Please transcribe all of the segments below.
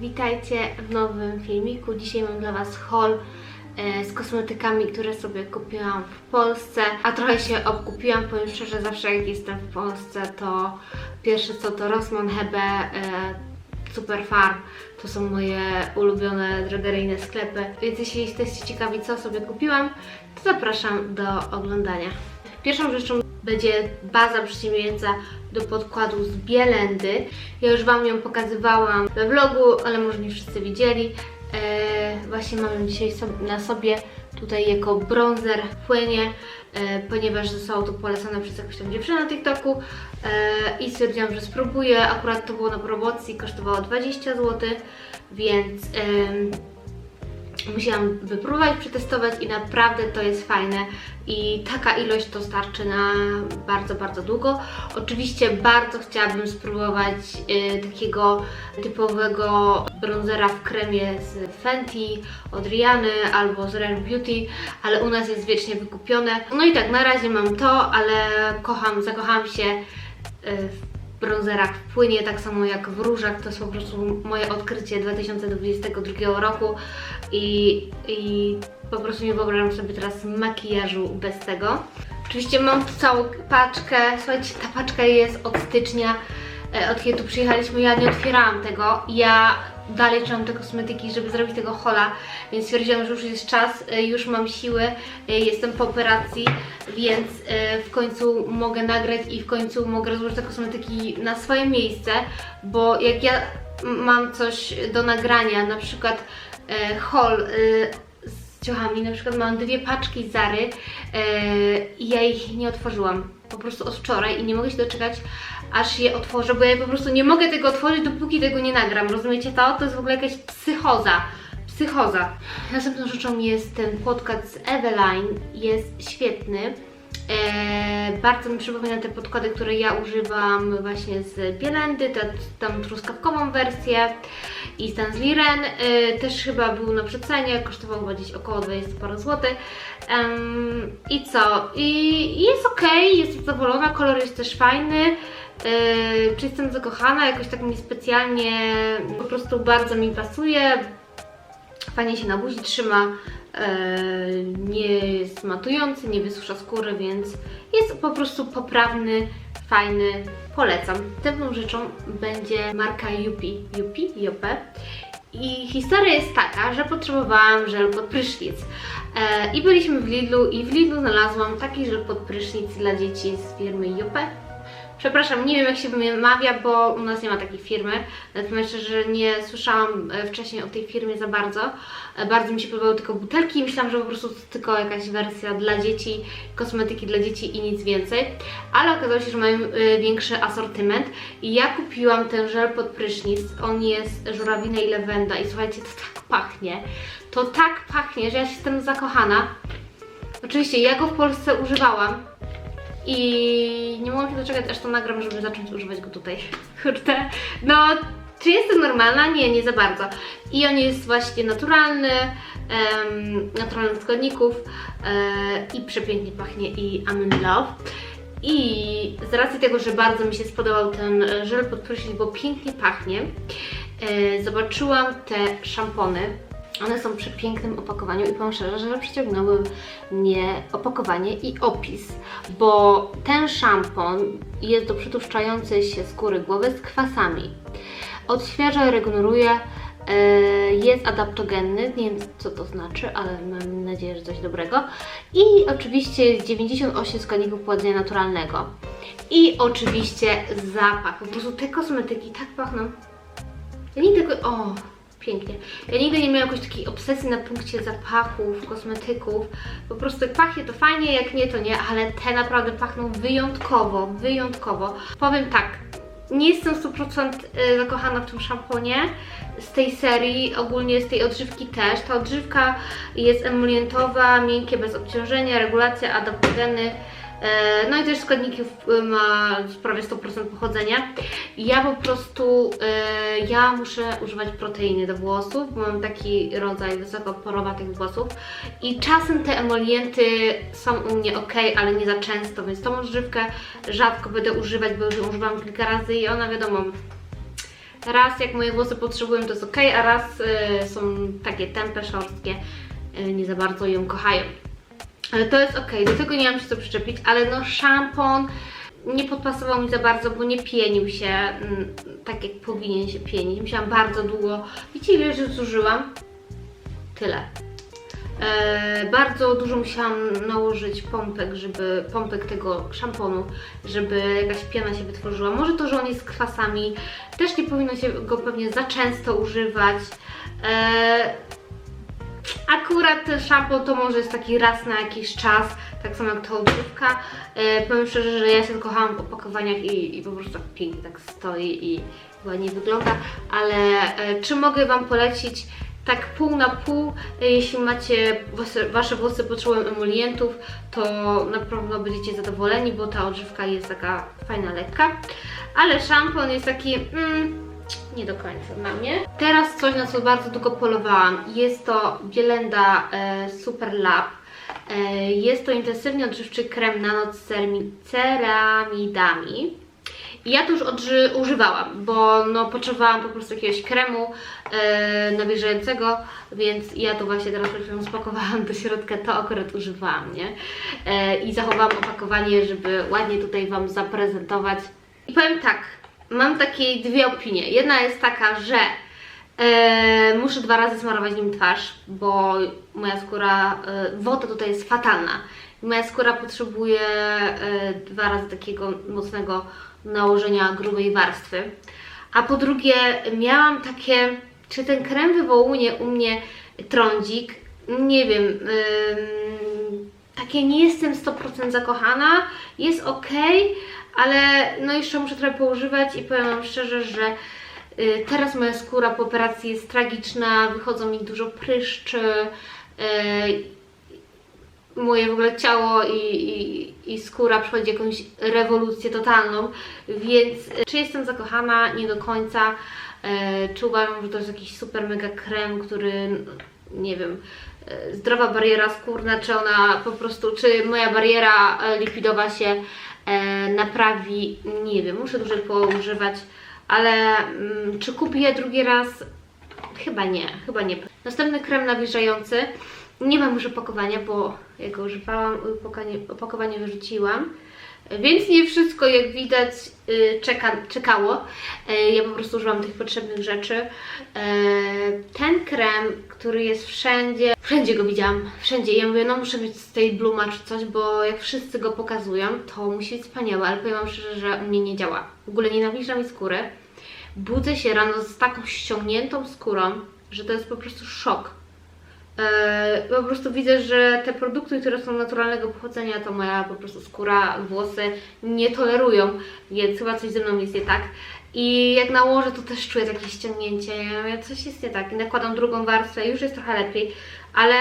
Witajcie w nowym filmiku. Dzisiaj mam dla Was haul e, z kosmetykami, które sobie kupiłam w Polsce, a trochę się obkupiłam, powiem szczerze, zawsze jak jestem w Polsce, to pierwsze co to Rossmann, Hebe, e, Super Farm, to są moje ulubione drogeryjne sklepy, więc jeśli jesteście ciekawi co sobie kupiłam, to zapraszam do oglądania. Pierwszą rzeczą będzie baza przyciemniająca do podkładu z Bielendy. Ja już Wam ją pokazywałam we vlogu, ale może nie wszyscy widzieli. E, właśnie mam ją dzisiaj na sobie tutaj jako bronzer płynie, e, ponieważ zostało to polecone przez jakąś tam dziewczynę na TikToku e, i stwierdziłam, że spróbuję. Akurat to było na promocji, kosztowało 20 zł, więc em, musiałam wypróbować, przetestować i naprawdę to jest fajne i taka ilość to starczy na bardzo, bardzo długo. Oczywiście bardzo chciałabym spróbować y, takiego typowego bronzera w kremie z Fenty od Riany albo z Rare Beauty, ale u nas jest wiecznie wykupione. No i tak, na razie mam to, ale kocham, zakochałam się y, w bronzerach w płynie, tak samo jak w różach. To jest po prostu moje odkrycie 2022 roku i, i po prostu nie wyobrażam sobie teraz makijażu bez tego. Oczywiście mam tu całą paczkę. Słuchajcie, ta paczka jest od stycznia, e, od kiedy tu przyjechaliśmy. Ja nie otwierałam tego. Ja dalej trzymam te kosmetyki, żeby zrobić tego hola, więc stwierdziłam, że już jest czas, e, już mam siły, e, jestem po operacji, więc e, w końcu mogę nagrać i w końcu mogę rozłożyć te kosmetyki na swoje miejsce, bo jak ja mam coś do nagrania, na przykład e, z ciuchami, na przykład mam dwie paczki Zary i ja ich nie otworzyłam, po prostu od wczoraj i nie mogę się doczekać, aż je otworzę, bo ja po prostu nie mogę tego otworzyć, dopóki tego nie nagram, rozumiecie to? To jest w ogóle jakaś psychoza. Psychoza. Następną rzeczą jest ten podkład z Eveline. Jest świetny. Eee, bardzo mi przypomina te podkłady, które ja używam właśnie z Bielendy, tę tam truskawkową wersję i ten z Liren. Eee, też chyba był na przecenie, kosztował gdzieś około 20 parę złotych. Em, I co? I jest ok, jest zadowolona, kolor jest też fajny. Yy, czy jestem zakochana? Jakoś tak niespecjalnie, po prostu bardzo mi pasuje. Fajnie się na buzi trzyma, yy, nie jest matujący, nie wysusza skóry, więc jest po prostu poprawny, fajny, polecam. Następną rzeczą będzie marka Yupi, Yupi, Jope. I historia jest taka, że potrzebowałam żel pod prysznic. E, I byliśmy w Lidlu i w Lidlu znalazłam taki żel pod prysznic dla dzieci z firmy Jope. Przepraszam, nie wiem jak się wymawia, bo u nas nie ma takiej firmy. Natomiast szczerze nie słyszałam e, wcześniej o tej firmie za bardzo. E, Bardzo mi się podobały tylko butelki i myślałam, że po prostu to tylko jakaś wersja dla dzieci, kosmetyki dla dzieci i nic więcej. Ale okazało się, że mają e, większy asortyment i ja kupiłam ten żel pod prysznic. On jest żurawina i lawenda i słuchajcie, to tak pachnie. To tak pachnie, że ja się jestem zakochana. Oczywiście ja go w Polsce używałam, i nie mogłam się doczekać, aż to nagram, żeby zacząć używać go tutaj. Kurde. No, czy jestem normalna? Nie, nie za bardzo. I on jest właśnie naturalny, em, naturalnych składników e, i przepięknie pachnie i I'm in love. I z racji tego, że bardzo mi się spodobał ten żel pod prysznic, bo pięknie pachnie, e, zobaczyłam te szampony. One są przy pięknym opakowaniu i powiem szczerze, że przyciągnęły mnie opakowanie i opis, bo ten szampon jest do przytłuszczającej się skóry głowy z kwasami. Odświeża, regeneruje, e, jest adaptogenny, nie wiem co to znaczy, ale mam nadzieję, że coś dobrego. I oczywiście jest 98 składników pochodzenia naturalnego. I oczywiście zapach, po prostu te kosmetyki tak pachną. Ja nigdy. O, pięknie. Ja nigdy nie miałam jakoś takiej obsesji na punkcie zapachów, kosmetyków. Po prostu jak pachnie to fajnie, jak nie to nie, ale te naprawdę pachną wyjątkowo, wyjątkowo. Powiem tak, nie jestem 100% zakochana w tym szamponie z tej serii, ogólnie z tej odżywki też. Ta odżywka jest emolientowa, miękkie, bez obciążenia, regulacja, adaptogeny. E, No i też składniki ma prawie 100% pochodzenia. Ja po prostu, e, ja muszę używać proteiny do włosów, bo mam taki rodzaj wysokoporowatych włosów i czasem te emolienty są u mnie ok, ale nie za często, więc tą odżywkę rzadko będę używać, bo już używam kilka razy i ona wiadomo, Raz jak moje włosy potrzebują to jest ok, a raz y, są takie tępe, szorstkie, nie za bardzo ją kochają. Ale to jest ok, do tego nie mam się co przyczepić, ale no szampon nie podpasował mi za bardzo, bo nie pienił się mm, tak jak powinien się pienić. Musiałam bardzo długo. Wiecie ile już zużyłam? Tyle. E, bardzo dużo musiałam nałożyć pompek, żeby pompek tego szamponu, żeby jakaś piana się wytworzyła. Może to, że on jest kwasami, też nie powinno się go pewnie za często używać. E, Akurat ten szampon to może jest taki raz na jakiś czas, tak samo jak ta odżywka. E, powiem szczerze, że ja się kochałam w opakowaniach i, i po prostu tak pięknie tak stoi i ładnie wygląda, ale e, czy mogę Wam polecić tak pół na pół, e, jeśli macie wasze, wasze włosy potrzebują emolientów, to na pewno będziecie zadowoleni, bo ta odżywka jest taka fajna, lekka, ale szampon jest taki... Mm, nie do końca na mnie. Teraz coś, na co bardzo długo polowałam. Jest to Bielenda e, Super Lab. E, jest to intensywnie odżywczy krem na noc z cerami- ceramidami. I ja to już używałam, bo no, potrzebowałam po prostu jakiegoś kremu e, nawilżającego, więc ja to właśnie teraz chwilą spakowałam do środka, to akurat używałam, nie? E, I zachowałam opakowanie, żeby ładnie tutaj Wam zaprezentować. I powiem tak, mam takie dwie opinie. Jedna jest taka, że e, muszę dwa razy smarować nim twarz, bo moja skóra, e, woda tutaj jest fatalna. Moja skóra potrzebuje e, dwa razy takiego mocnego nałożenia grubej warstwy. A po drugie, miałam takie, czy ten krem wywołuje u mnie trądzik? Nie wiem. ym, takie nie jestem 100% zakochana, jest ok, ale no jeszcze muszę trochę poużywać i powiem Wam szczerze, że y, teraz moja skóra po operacji jest tragiczna, wychodzą mi dużo pryszczy, y, moje w ogóle ciało i, i, i skóra przechodzi jakąś rewolucję totalną, więc y, czy jestem zakochana? Nie do końca. Y, Czy uważam, że to jest jakiś super mega krem, który, nie wiem, zdrowa bariera skórna, czy ona po prostu, czy moja bariera lipidowa się naprawi? Nie wiem, muszę dłużej poużywać, ale mm, czy kupię je drugi raz? Chyba nie, chyba nie. Następny krem nawilżający. Nie mam już opakowania, bo ja go używałam, opakowanie, opakowanie wyrzuciłam. Więc nie wszystko, jak widać, y, czeka, czekało. E, Ja po prostu użyłam tych potrzebnych rzeczy. E, Ten krem, który jest wszędzie, wszędzie go widziałam, wszędzie. Ja mówię, no muszę mieć z tej Bluma czy coś, bo jak wszyscy go pokazują, to musi być wspaniałe, ale powiem Wam szczerze, że u mnie nie działa. W ogóle nie nawilża mi skóry. Budzę się rano z taką ściągniętą skórą, że to jest po prostu szok. Eee, po prostu widzę, że te produkty, które są naturalnego pochodzenia, to moja po prostu skóra, włosy nie tolerują, więc chyba coś ze mną jest nie tak. I jak nałożę, to też czuję takie ściągnięcie, coś jest nie tak. I nakładam drugą warstwę, już jest trochę lepiej, ale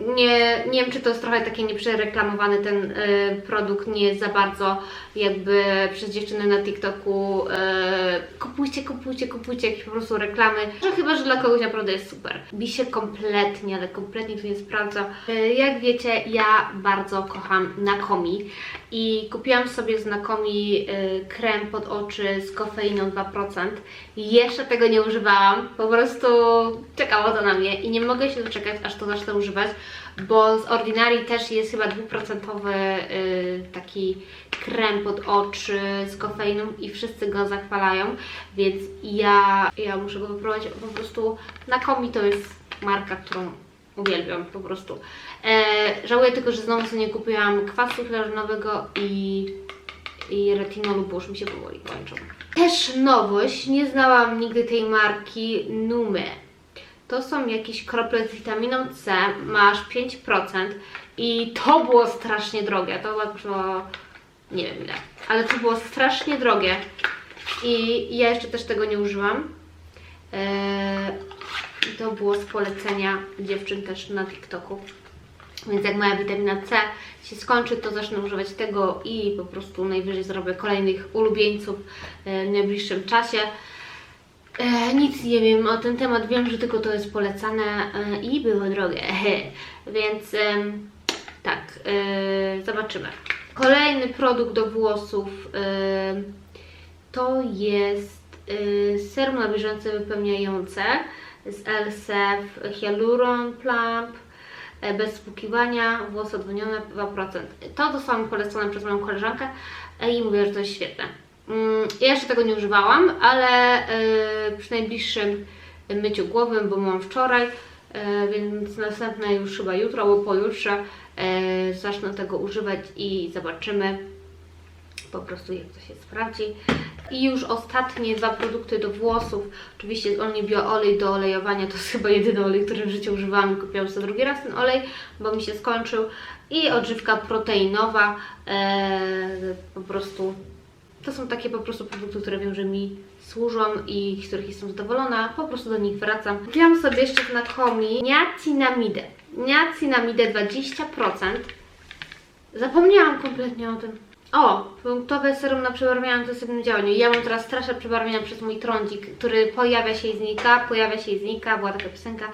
nie, nie wiem, czy to jest trochę taki nieprzereklamowany ten y, produkt, nie jest za bardzo jakby przez dziewczyny na TikToku y, kupujcie, kupujcie, kupujcie, jakieś po prostu reklamy, że chyba, że dla kogoś naprawdę jest super. Mi się kompletnie, ale kompletnie to nie sprawdza. Y, jak wiecie, ja bardzo kocham Nakomi i kupiłam sobie z Nakomi y, krem pod oczy z kofeiną 2%. Jeszcze tego nie używałam, po prostu czekało to na mnie i nie mogę się doczekać, aż to zacznę używać, bo z Ordinary też jest chyba dwuprocentowy y, taki krem pod oczy z kofeiną i wszyscy go zachwalają, więc ja, ja muszę go wypróbować po prostu na komi to jest marka, którą uwielbiam po prostu. E, żałuję tylko, że znowu sobie nie kupiłam kwasu hialuronowego i, i retinolu, bo już mi się powoli kończą. Też nowość, nie znałam nigdy tej marki Nume. To są jakieś krople z witaminą C, masz 5% i to było strasznie drogie. To kosztowało nie wiem ile, ale to było strasznie drogie i ja jeszcze też tego nie użyłam. I to było z polecenia dziewczyn też na TikToku. Więc jak moja witamina C się skończy, to zacznę używać tego i po prostu najwyżej zrobię kolejnych ulubieńców e, w najbliższym czasie. E, nic nie wiem o ten temat, wiem, że tylko to jest polecane e, i było drogie, więc tak, e, zobaczymy. Kolejny produkt do włosów to jest serum nawilżające wypełniające z LSF Hyaluron Plump bez spłukiwania, włosy odwodnione 2%. To zostało mi polecone przez moją koleżankę i mówię, że to jest świetne. Mm, Ja jeszcze tego nie używałam, ale e, przy najbliższym myciu głowy, bo mam wczoraj, e, więc następne już chyba jutro albo pojutrze e, zacznę tego używać i zobaczymy po prostu jak to się sprawdzi. I już ostatnie dwa produkty do włosów. Oczywiście Only Bio olej do olejowania to jest chyba jedyny olej, który w życiu używałam kupiłam sobie drugi raz ten olej, bo mi się skończył. I odżywka proteinowa, e, po prostu to są takie po prostu produkty, które wiem, że mi służą i z których jestem zadowolona. Po prostu do nich wracam. Kupiłam sobie jeszcze w Nakomi niacinamidę. Niacinamidę 20%. Zapomniałam kompletnie o tym. O, punktowe serum na przebarwianie to sobie działaniu. Ja mam teraz straszne przebarwienia przez mój trądzik, który pojawia się i znika, pojawia się i znika, była taka piosenka.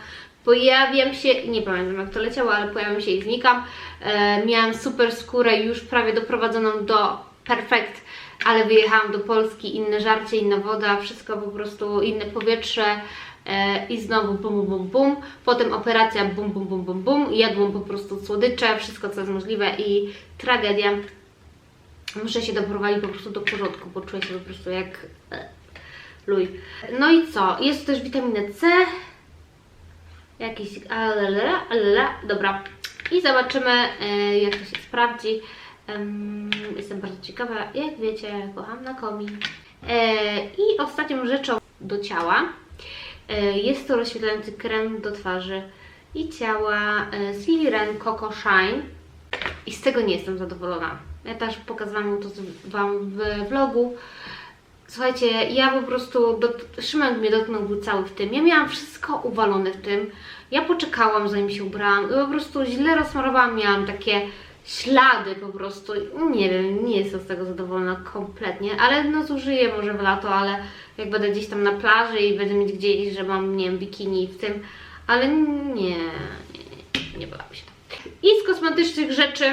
Pojawiam się, nie pamiętam jak to leciało, ale pojawiam się i znikam. E, miałam super skórę już prawie doprowadzoną do perfekt, ale wyjechałam do Polski, inne żarcie, inna woda, wszystko po prostu, inne powietrze. E, I znowu bum, bum, bum. Potem operacja bum, bum, bum, bum, bum. Jadłam po prostu słodycze, wszystko co jest możliwe i tragedia. Muszę się doprowadzić po prostu do porządku, bo czuję się po prostu jak e, luj. No i co? Jest też witamina C. Jakiś alala, alala. Dobra. I zobaczymy, e, jak to się sprawdzi. Em, Jestem bardzo ciekawa. Jak wiecie, kocham na komi. E, I ostatnią rzeczą do ciała e, jest to rozświetlający krem do twarzy i ciała e, z Filiren Coco Shine. I z tego nie jestem zadowolona. Ja też pokazałam to Wam w vlogu. Słuchajcie, ja po prostu, Szymek mnie dotknął, cały w tym. Ja miałam wszystko uwalone w tym. Ja poczekałam, zanim się ubrałam i po prostu źle rozsmarowałam, miałam takie ślady po prostu. Nie wiem, nie jestem z tego zadowolona kompletnie, ale no zużyję może w lato, ale jak będę gdzieś tam na plaży i będę mieć gdzieś, że mam, nie wiem, bikini w tym, ale nie, nie, nie, nie bałam się. I z kosmetycznych rzeczy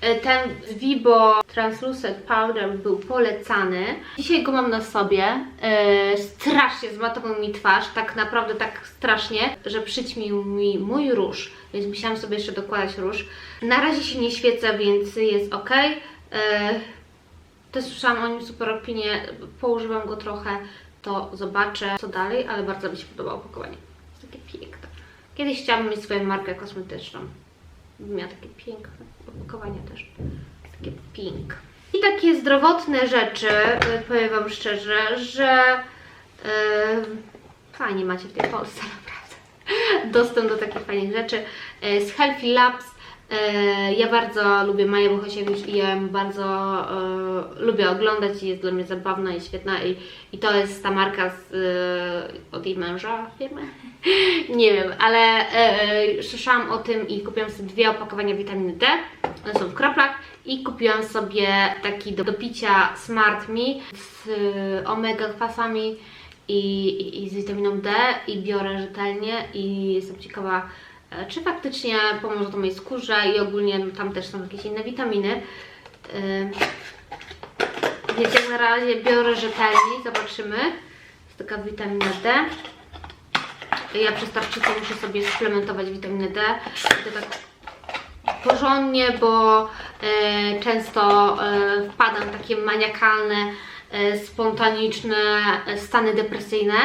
ten Vibo Translucent Powder był polecany. Dzisiaj go mam na sobie. E, strasznie zmatował mi twarz, tak naprawdę tak strasznie, że przyćmił mi mój róż, więc musiałam sobie jeszcze dokładać róż. Na razie się nie świecę, więc jest ok. E, też słyszałam o nim super opinię, poużywam go trochę, to zobaczę co dalej, ale bardzo mi się podoba opakowanie. Jest takie piękne. Kiedyś chciałabym mieć swoją markę kosmetyczną. Miała takie piękne opakowanie też. Takie pink. I takie zdrowotne rzeczy, y, powiem Wam szczerze, że y, fajnie macie w tej Polsce naprawdę dostęp do takich fajnych rzeczy. Y, z Healthy Labs ja bardzo lubię Maję Bohosiewicz i ja ją bardzo y, lubię oglądać i jest dla mnie zabawna i świetna i, i to jest ta marka z, y, od jej męża firmy. Nie wiem, ale e, e, słyszałam o tym i kupiłam sobie dwie opakowania witaminy D. One są w kroplach i kupiłam sobie taki do, do picia Smart Me z e, omega kwasami i, i, i z witaminą D i biorę rzetelnie i jestem ciekawa, e, czy faktycznie pomoże to mojej skórze i ogólnie no, tam też są jakieś inne witaminy. E, więc jak na razie biorę rzetelnie zobaczymy. Jest taka witamina D. Ja przez tarczycę muszę sobie suplementować witaminę D. I to tak porządnie, bo e, często e, wpadam w takie maniakalne, e, spontaniczne e, stany depresyjne,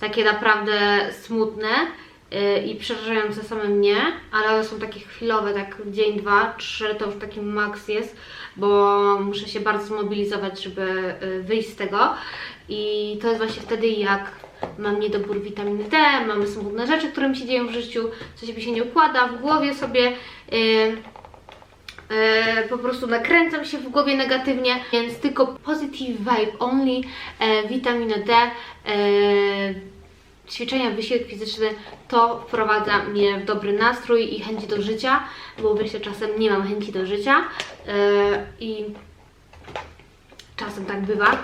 takie naprawdę smutne e, i przerażające same mnie, ale one są takie chwilowe, tak dzień, dwa, trzy to już taki maks jest, bo muszę się bardzo zmobilizować, żeby e, wyjść z tego. I to jest właśnie wtedy jak mam niedobór witaminy D, mamy smutne rzeczy, które mi się dzieją w życiu, coś mi się nie układa, w głowie sobie yy, po prostu nakręcam się w głowie negatywnie, więc tylko positive vibe only, e, witamina D, e, ćwiczenia, wysiłek fizyczny to wprowadza mnie w dobry nastrój i chęci do życia, bo wiecie, czasem nie mam chęci do życia e, i czasem tak bywa.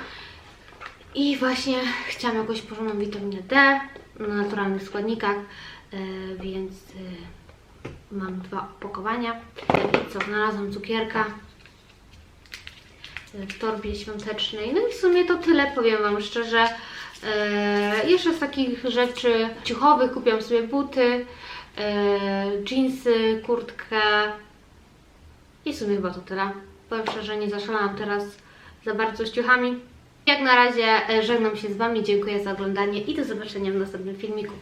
I właśnie chciałam jakąś porządną witaminę D na naturalnych składnikach, e, więc e, mam dwa opakowania. I co, znalazłam cukierka. w torbie świątecznej. No i w sumie to tyle, powiem Wam szczerze. E, jeszcze z takich rzeczy ciuchowych kupiłam sobie buty, e, jeansy, kurtkę i w sumie chyba to tyle. Powiem szczerze, nie zaszalałam teraz za bardzo z ciuchami. Jak na razie e, żegnam się z Wami, dziękuję za oglądanie i do zobaczenia w następnym filmiku.